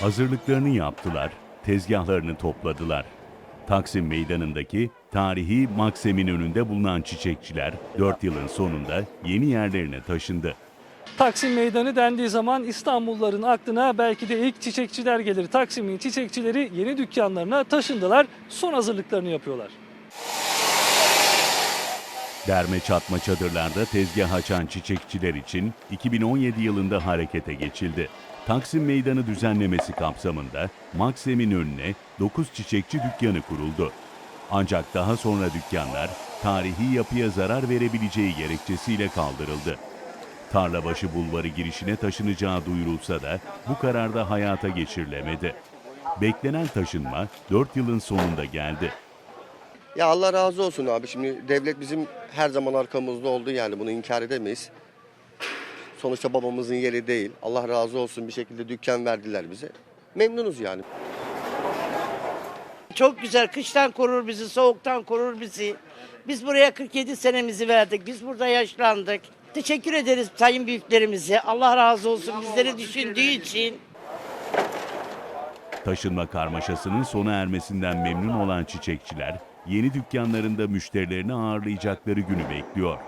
Hazırlıklarını yaptılar, tezgahlarını topladılar. Taksim Meydanı'ndaki tarihi Maksem'in önünde bulunan çiçekçiler 4 yılın sonunda yeni yerlerine taşındı. Taksim Meydanı dendiği zaman İstanbulluların aklına belki de ilk çiçekçiler gelir. Taksim'in çiçekçileri yeni dükkanlarına taşındılar, son hazırlıklarını yapıyorlar. Derme çatma çadırlarda tezgah açan çiçekçiler için 2017 yılında harekete geçildi. Taksim Meydanı düzenlemesi kapsamında Maksem'in önüne 9 çiçekçi dükkanı kuruldu. Ancak daha sonra dükkanlar tarihi yapıya zarar verebileceği gerekçesiyle kaldırıldı. Tarlabaşı Bulvarı girişine taşınacağı duyurulsa da bu kararda hayata geçirilemedi. Beklenen taşınma 4 yılın sonunda geldi. Ya Allah razı olsun abi. Şimdi devlet bizim her zaman arkamızda oldu yani bunu inkar edemeyiz. Sonuçta babamızın yeri değil. Allah razı olsun bir şekilde dükkan verdiler bize. Memnunuz yani. Çok güzel. Kıştan korur bizi, soğuktan korur bizi. Biz buraya 47 senemizi verdik. Biz burada yaşlandık. Teşekkür ederiz sayın büyüklerimize. Allah razı olsun bizleri düşündüğü için. Taşınma karmaşasının sona ermesinden memnun olan çiçekçiler, yeni dükkanlarında müşterilerini ağırlayacakları günü bekliyor.